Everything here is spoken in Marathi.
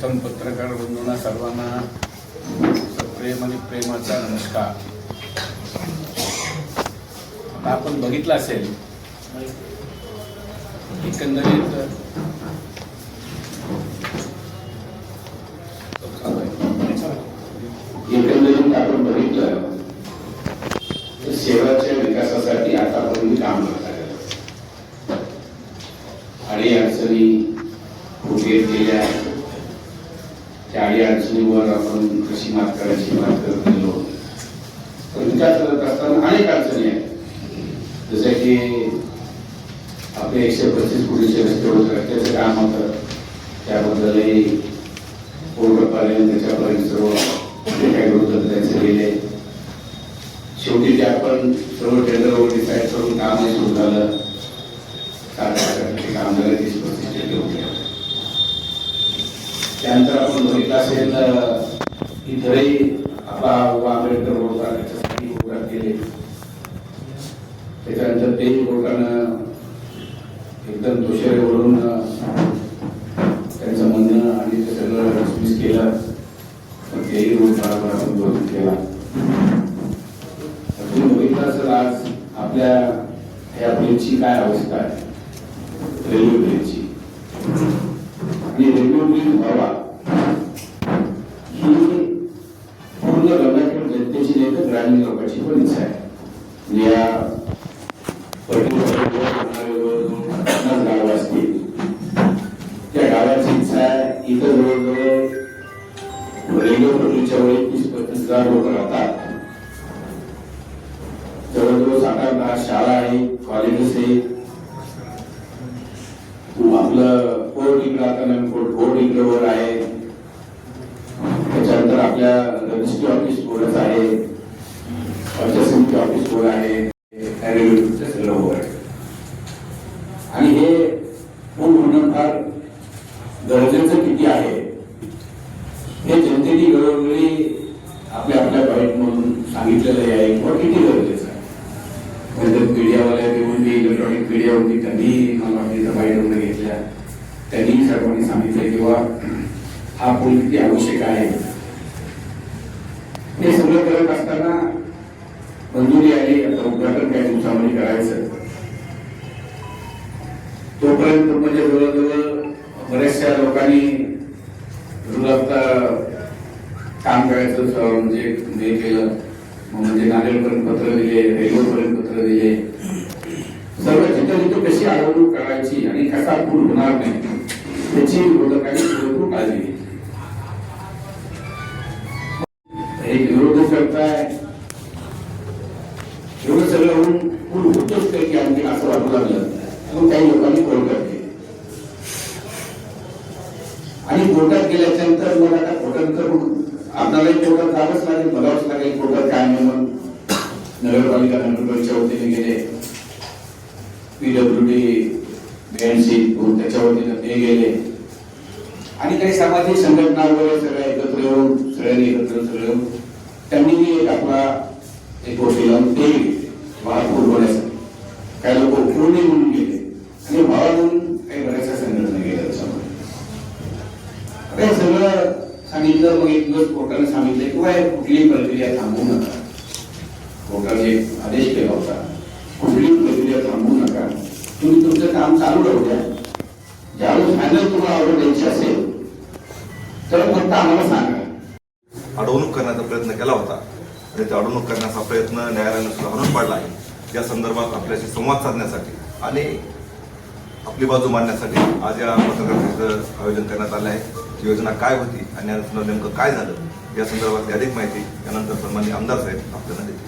प्रथम पत्रकार बंधूंना सर्वांना प्रेम आणि प्रेमाचा नमस्कार. आता आपण बघितलं असेल एकंदरीत एकंदरीत आपण बघितलं तर शहराच्या विकासासाठी आतापर्यंत काम करत आहे अडी अडचणी उभे केल्या त्या अडी अडचणीवर आपण कशी मात करायची मात करत गेलो. तर विचार करत असताना अनेक अडचणी आहेत. जसं की आपले एकशे पस्तीस कोटीचे रस्ते होत रस्त्याचं काम होतं. त्याबद्दलही पूर्णपर्यंत त्याच्यापर्यंत सर्व जे काही होतं त्याचे गेले. शेवटी ते आपण सर्व टेंडर वगैरे डिसाईड करून कामही सुरू झालं. काम झालं तीस पस्तीस टक्के होते त्यानंतर आपण बघितलं असेल इतरही आपला बाबा आंबेडकर रोडचा त्याच्यासाठी कोर्टात गेले त्याच्यानंतर तेही कोर्टानं एकदम दोषारीवरून त्यांचं म्हणणं आणि ते सगळं डिसमिस केलं. पण तेही रोड आपण विरोध केला. तुम्ही बघितलं असेल आज आपल्या ह्या ब्रिजची काय अवस्था आहे? रेल्वे ब्रिजची आणि रेल्वे ब्रिज व्हावा ही पूर्ण गंगाखेड जनतेची नाही तर ग्रामीण लोकांची पण इच्छा आहे म्हणजे या पन्नास गाव असतील त्या गावाची इच्छा आहे इथं जवळजवळ रेल्वे पटरीच्या वेळी तीस पस्तीस हजार लोक राहतात. जवळजवळ सात आठ दहा शाळा आहे कॉलेजेस आहेत. आपलं फोर्ट इकडं फोर्ट फोर्ट इंग्रवर आहे. त्याच्यानंतर आपल्या रजिस्ट्री ऑफिस बोर्डच आहे. पंचायत समिती ऑफिस वर आहे. त्या रेल्वेचं सगळं वर आहे आणि हे पूल होणं फार गरजेचं किती आहे हे जनतेने वेळोवेळी आपल्या आपल्या बाईट म्हणून सांगितलेलं आहे किंवा किती गरजेचं आहे नंतर मीडियावाल्या घेऊन मी होती त्यांनी मला वाटतं बाईट घेतल्या. त्यांनी सर्वांनी सांगितलं किंवा हा पूल किती आवश्यक आहे. हे सगळं करत असताना मंजुरी आली आता उद्घाटन काही दिवसामध्ये करायचं. तोपर्यंत म्हणजे जवळजवळ बऱ्याचशा लोकांनी काम करायचं म्हणजे हे केलं. म्हणजे नांदेडपर्यंत पत्र दिले रेल्वेपर्यंत पत्र दिले. सर्व कशी अडवणूक करायची आणि कसा पूल होणार नाही त्याची विरोधकांनी पुरेपूर काळजी घेतली. एक विरोध करताय. एवढं सगळं होऊन पूल होतोच काही की आणखी असं वाटू लागलं. मग काही लोकांनी कोर्टात गेले आणि कोर्टात गेल्याच्यानंतर मग आता कोर्टात तर आपल्यालाही कोर्टात जावंच लागेल बघावंच लागेल कोर्टात काय नाही नगरपालिका नगरपालिकेच्या वतीने गेले. पीडब्ल्यू डी बीएनसी त्याच्या वतीनं ते गेले. आणि काही सामाजिक संघटना वगैरे सगळ्या एकत्र येऊन सगळ्यांनी एकत्र येऊन सगळं येऊन त्यांनी एक आपला एक गोष्टी लावून ते वाहतूक होण्यासाठी काही लोक उठवणी म्हणून गेले. आणि भावा म्हणून काही बऱ्याचशा संघटना गेल्या त्याच्यामध्ये. आता हे सगळं सांगितलं मग एक दिवस कोर्टाने सांगितलं किंवा कुठलीही प्रक्रिया थांबवू नका. कोर्टाने आदेश केला होता. तुम्ही तुमचं काम चालू राहू द्या ज्यावेळेस फायनल तुम्हाला ऑर्डर द्यायची असेल तर फक्त आम्हाला सांगा. अडवणूक करण्याचा प्रयत्न केला होता. आणि त्या अडवणूक करण्याचा प्रयत्न न्यायालयाने सुद्धा हरून पाडला आहे. या संदर्भात आपल्याशी संवाद साधण्यासाठी आणि आपली बाजू मांडण्यासाठी आज या पत्रकार आयोजन करण्यात आलं आहे. योजना काय होती आणि नेमकं काय झालं या संदर्भातली अधिक माहिती यानंतर सन्मान्य आमदार साहेब आपल्याला देतील.